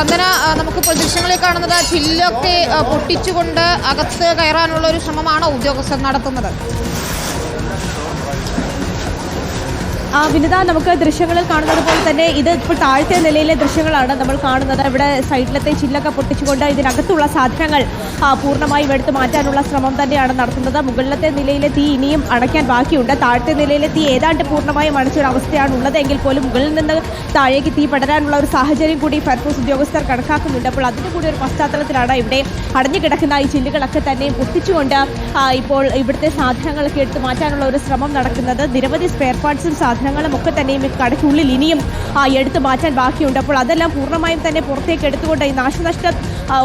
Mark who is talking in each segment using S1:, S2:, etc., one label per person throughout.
S1: നമുക്ക് നമുക്കിപ്പോൾ ദൃശ്യങ്ങളിൽ കാണുന്നത് ചില്ലൊക്കെ പൊട്ടിച്ചുകൊണ്ട് അകത്ത് കയറാനുള്ള ഒരു ശ്രമമാണ് ഉദ്യോഗസ്ഥർ നടത്തുന്നത്.
S2: വിനിത നമുക്ക് ദൃശ്യങ്ങളിൽ കാണുന്നത് പോലെ തന്നെ ഇത് ഇപ്പോൾ താഴത്തെ നിലയിലെ ദൃശ്യങ്ങളാണ് നമ്മൾ കാണുന്നത്. ഇവിടെ സൈഡിലത്തെ ചില്ലൊക്കെ പൊട്ടിച്ചുകൊണ്ട് ഇതിനകത്തുള്ള സാധനങ്ങൾ പൂർണമായി എടുത്തു മാറ്റാനുള്ള ശ്രമം തന്നെയാണ് നടത്തുന്നത്. മുകളിലത്തെ നിലയിലെ തീ ഇനിയും അടയ്ക്കാൻ ബാക്കിയുണ്ട്. താഴത്തെ നിലയിലെ തീ ഏതാണ്ട് പൂർണമായും അടച്ചൊരു അവസ്ഥയാണ് ഉള്ളത്. എങ്കിൽ പോലും മുകളിൽ നിന്ന് താഴേക്ക് തീ പടരാനുള്ള ഒരു സാഹചര്യം കൂടി ഫയർഫോഴ്സ് ഉദ്യോഗസ്ഥർ കണക്കാക്കുന്നുണ്ട്. അപ്പോൾ അതിന്റെ കൂടി ഒരു പശ്ചാത്തലത്തിലാണ് ഇവിടെ അടഞ്ഞു കിടക്കുന്ന ഈ ചില്ലുകളൊക്കെ തന്നെ പൊട്ടിച്ചുകൊണ്ട് ഇപ്പോൾ ഇവിടുത്തെ സാധനങ്ങളൊക്കെ എടുത്തു മാറ്റാനുള്ള ഒരു ശ്രമം നടക്കുന്നത്. നിരവധി സ്പെയർ പാർട്സും സാധനങ്ങളും ഒക്കെ തന്നെയും ഈ കടയ്ക്കുള്ളിൽ ഇനിയും ആ, എടുത്തു മാറ്റാൻ ബാക്കിയുണ്ട്. അപ്പോൾ അതെല്ലാം പൂർണമായും തന്നെ പുറത്തേക്ക് എടുത്തുകൊണ്ട് ഈ നാശനഷ്ടം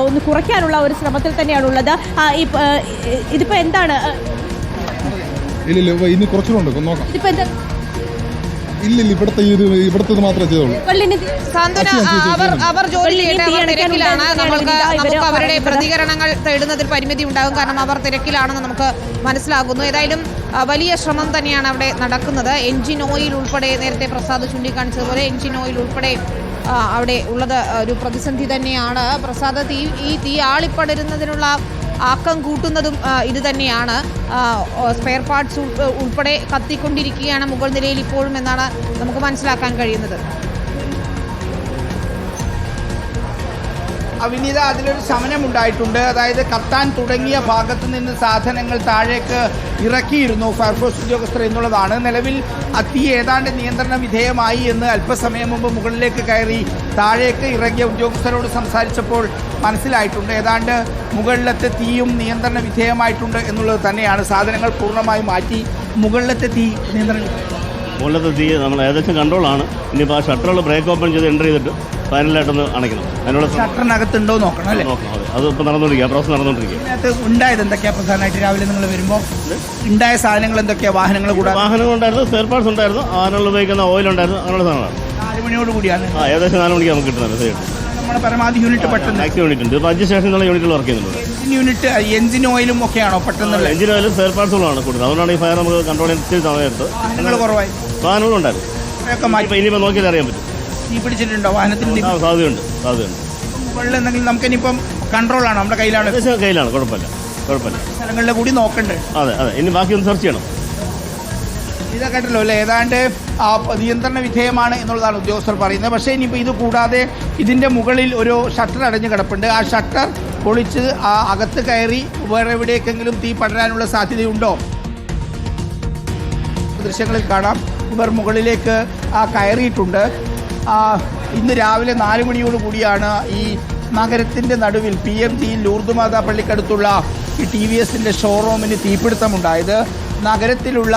S2: ഒന്ന് കുറയ്ക്കാനുള്ള ഒരു ശ്രമത്തിൽ തന്നെയാണ് ഉള്ളത് ഈ, ആ, ഇതിപ്പോ എന്താണ്
S3: ഇനി കുറച്ചുകൂടെ നോക്കാം.
S2: എന്താ?
S3: ഇല്ലില്ല ഇവിടുത്തെ ഈ ഇവിടുത്തെ മാത്രമേ ചെയ്തോളൂ
S1: അവർ അവർ ജോലി
S2: ഇനി
S1: ചെയ്യേണ്ട
S2: തീ
S1: അവർ തിരക്കിലാണ്. നമ്മൾക്ക് നമുക്ക് അവരുടെ പ്രതികരണങ്ങൾ തേടുന്നതിൽ പരിമിതി ഉണ്ടാകും കാരണം അവർ തിരക്കിലാണെന്ന് നമുക്ക് മനസ്സിലാകുന്നു. ഏതായാലും വലിയ ശ്രമം തന്നെയാണ് അവിടെ നടക്കുന്നത്. എൻജിൻ ഓയിൽ ഉൾപ്പെടെ നേരത്തെ പ്രസാദ് ചൂണ്ടിക്കാണിച്ചതുപോലെ എൻജിൻ ഓയിൽ ഉൾപ്പെടെ അവിടെ ഉള്ളത് ഒരു പ്രതിസന്ധി തന്നെയാണ്. പ്രസാദ് തീ ഈ തീ ആളിപ്പടരുന്നതിനുള്ള ആക്കം കൂട്ടുന്നതും ഇത് തന്നെയാണ്. സ്പെയർ പാർട്സ് ഉൾപ്പെടെ കത്തിക്കൊണ്ടിരിക്കുകയാണ് മുകൾ നിലയിൽ ഇപ്പോഴും എന്നാണ് നമുക്ക് മനസ്സിലാക്കാൻ കഴിയുന്നത്.
S4: അവിനീത അതിലൊരു ശമനം ഉണ്ടായിട്ടുണ്ട് അതായത് കത്താൻ തുടങ്ങിയ ഭാഗത്തു നിന്ന് സാധനങ്ങൾ താഴേക്ക് ഇറക്കിയിരുന്നു ഫയർഫോഴ്സ് ഉദ്യോഗസ്ഥർ എന്നുള്ളതാണ്. നിലവിൽ തീ ഏതാണ്ട് നിയന്ത്രണ വിധേയമായി എന്ന് അല്പസമയം മുമ്പ് മുകളിലേക്ക് കയറി താഴേക്ക് ഇറങ്ങിയ ഉദ്യോഗസ്ഥരോട് സംസാരിച്ചപ്പോൾ മനസ്സിലായിട്ടുണ്ട്. ഏതാണ്ട് മുകളിലത്തെ തീയും നിയന്ത്രണ വിധേയമായിട്ടുണ്ട് എന്നുള്ളത് തന്നെയാണ്. സാധനങ്ങൾ പൂർണമായി മാറ്റി മുകളിലത്തെ തീ നിയന്ത്രണ
S5: മുകളിലത്തെ തീ നമ്മൾ ഏകദേശം കൺട്രോളാണ് ഇനിയിപ്പോൾ ആ ഷട്ടറുകൾ ബ്രേക്ക് ഓപ്പൺ ചെയ്ത് എന്റർ ചെയ്തിട്ട് ഫൈനലായിട്ടൊന്ന് അണയ്ക്കണം. അതിനുള്ള
S4: ഷട്ടറിനകത്തുണ്ടോ നോക്കണം അല്ലേ?
S5: നോക്കണം അതെ. അത് ഇപ്പോൾ നടന്നുകൊണ്ടിരിക്കുക പ്രോസസ് നടന്നുകൊണ്ടിരിക്കുക
S4: അതിനകത്ത് ഉണ്ടായത് എന്തൊക്കെയാണ് പ്രധാനമായിട്ട് രാവിലെ നിങ്ങൾ വരുമ്പോൾ ഉണ്ടായ സാധനങ്ങൾ എന്തൊക്കെയാണ് വാഹനങ്ങൾ കൂടാതെ.
S5: വാഹനങ്ങൾ ഉണ്ടായിരുന്നു സ്പെയർ പാർട്സ് ഉണ്ടായിരുന്നു വാഹനങ്ങൾ ഉപയോഗിക്കുന്ന ഓയിൽ ഉണ്ടായിരുന്നു അങ്ങനെയുള്ള സാധനങ്ങളാണ്.
S4: നാല് മണിയോട് കൂടിയാണ്.
S5: ആ ഏകദേശം നാല് മണിക്ക് നമുക്ക് കിട്ടുന്നത് മെസ്സേജ്
S4: നമ്മുടെ പരമാവധി യൂണിറ്റ് പെട്ടെന്ന്.
S5: യൂണിറ്റ് ഉണ്ട്. അഞ്ച് സ്റ്റേഷനിലുള്ള യൂണിറ്റുകൾ വർക്ക് ചെയ്യുന്നുണ്ട്.
S4: എഞ്ചിൻ യൂണിറ്റ് എഞ്ചിൻ ഓയിലും ഒക്കെയാണോ പെട്ടെന്നുള്ള?
S5: എഞ്ചിൻ ഓയിലും സ്പെയർ പാർട്സുകളാണ് കൂടുതൽ. അതുകൊണ്ടാണ് ഈ ഫയർ നമുക്ക് കൺട്രോൾ ചെയ്യാൻ ഇത്തിരി സമയത്ത്
S4: വാഹനങ്ങൾ കുറവായി.
S5: വാഹനങ്ങളും ഉണ്ടായിരുന്നു. ഇനിയിപ്പോൾ നോക്കിയാൽ അറിയാൻ പറ്റും.
S4: തീ പിടിച്ചിട്ടുണ്ടോ? വാഹനത്തിന്
S5: സാധ്യതയുണ്ട് സാധ്യതയുണ്ട്.
S4: മുകളിൽ എന്തെങ്കിലും നമുക്ക് ഇനിയിപ്പം കൺട്രോളാണ് നമ്മുടെ കയ്യിലാണ്.
S5: കയ്യിലാണ്. കുഴപ്പമില്ല. കുഴപ്പമില്ല.
S4: സ്ഥലങ്ങളിൽ കൂടി നോക്കണ്ടേ.
S5: അതെ അതെ. ഇനി ബാക്കി ഒന്ന് സെർച്ച് ചെയ്യണം.
S4: ഇതൊക്കെ കേട്ടല്ലോ അല്ലേ? ഏതാണ്ട് നിയന്ത്രണ വിധേയമാണ് എന്നുള്ളതാണ് ഉദ്യോഗസ്ഥർ പറയുന്നത്. പക്ഷേ ഇനിയിപ്പോൾ ഇത് കൂടാതെ ഇതിന്റെ മുകളിൽ ഒരു ഷട്ടർ അടഞ്ഞു കിടപ്പുണ്ട്. ആ ഷട്ടർ പൊളിച്ച് ആ അകത്ത് കയറി വേറെ എവിടേക്കെങ്കിലും തീ പടരാനുള്ള സാധ്യതയുണ്ടോ? ദൃശ്യങ്ങളിൽ കാണാം. ഇവർ മുകളിലേക്ക് കയറിയിട്ടുണ്ട്. ഇന്ന് രാവിലെ നാല് മണിയോട് കൂടിയാണ് ഈ നഗരത്തിന്റെ നടുവിൽ പി എം ജിയിൽ ലൂർദുമാതാ പള്ളിക്കടുത്തുള്ള ഈ ടി വി എസിന്റെ ഷോറൂമിന് തീപിടുത്തമുണ്ടായത്. നഗരത്തിലുള്ള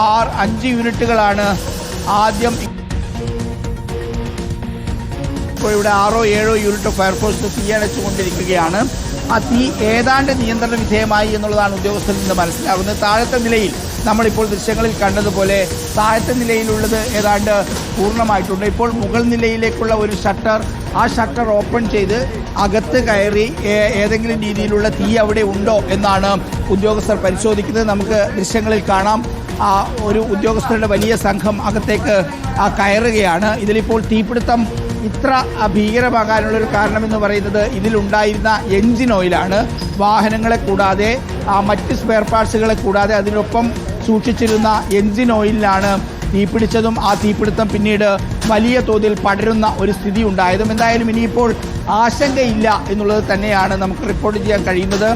S4: ആറ് അഞ്ച് യൂണിറ്റുകളാണ് ആദ്യം ഇപ്പോൾ ഇവിടെ ആറോ ഏഴോ യൂണിറ്റ് ഫയർഫോഴ്സ് തീയണച്ചുകൊണ്ടിരിക്കുകയാണ് ആ തീ ഏതാണ്ട് നിയന്ത്രണ വിധേയമായി എന്നുള്ളതാണ് ഉദ്യോഗസ്ഥരിൽ നിന്ന് മനസ്സിലാകുന്നത് താഴത്തെ നിലയിൽ നമ്മളിപ്പോൾ ദൃശ്യങ്ങളിൽ കണ്ടതുപോലെ താഴത്തെ നിലയിലുള്ളത് ഏതാണ്ട് പൂർണമായിട്ടുണ്ട്. ഇപ്പോൾ മുകൾ നിലയിലേക്കുള്ള ഒരു ഷട്ടർ ആ ഷട്ടർ ഓപ്പൺ ചെയ്ത് അകത്ത് കയറി ഏതെങ്കിലും രീതിയിലുള്ള തീ അവിടെ ഉണ്ടോ എന്നാണ് ഉദ്യോഗസ്ഥർ പരിശോധിക്കുന്നത്. നമുക്ക് ദൃശ്യങ്ങളിൽ കാണാം. ആ ഒരു ഉദ്യോഗസ്ഥരുടെ വലിയ സംഘം അകത്തേക്ക് കയറുകയാണ്. ഇതിലിപ്പോൾ തീപിടുത്തം ഇത്ര ഭീകരമാകാനുള്ള ഒരു കാരണമെന്ന് പറയുന്നത് ഇതിലുണ്ടായിരുന്ന എൻജിൻ ഓയിലാണ്. വാഹനങ്ങളെ കൂടാതെ മറ്റ് സ്പെയർ പാർട്സുകളെ കൂടാതെ അതിനൊപ്പം സൂക്ഷിച്ചിരുന്ന എൻജിൻ ഓയിലിലാണ് തീപിടിച്ചതും ആ തീപിടുത്തം പിന്നീട് വലിയ തോതിൽ പടരുന്ന ഒരു സ്ഥിതി ഉണ്ടായതും എന്തായാലും ഇനിയിപ്പോൾ ആശങ്കയില്ല എന്നുള്ളത് തന്നെയാണ് നമുക്ക് റിപ്പോർട്ട് ചെയ്യാൻ കഴിയുന്നത്.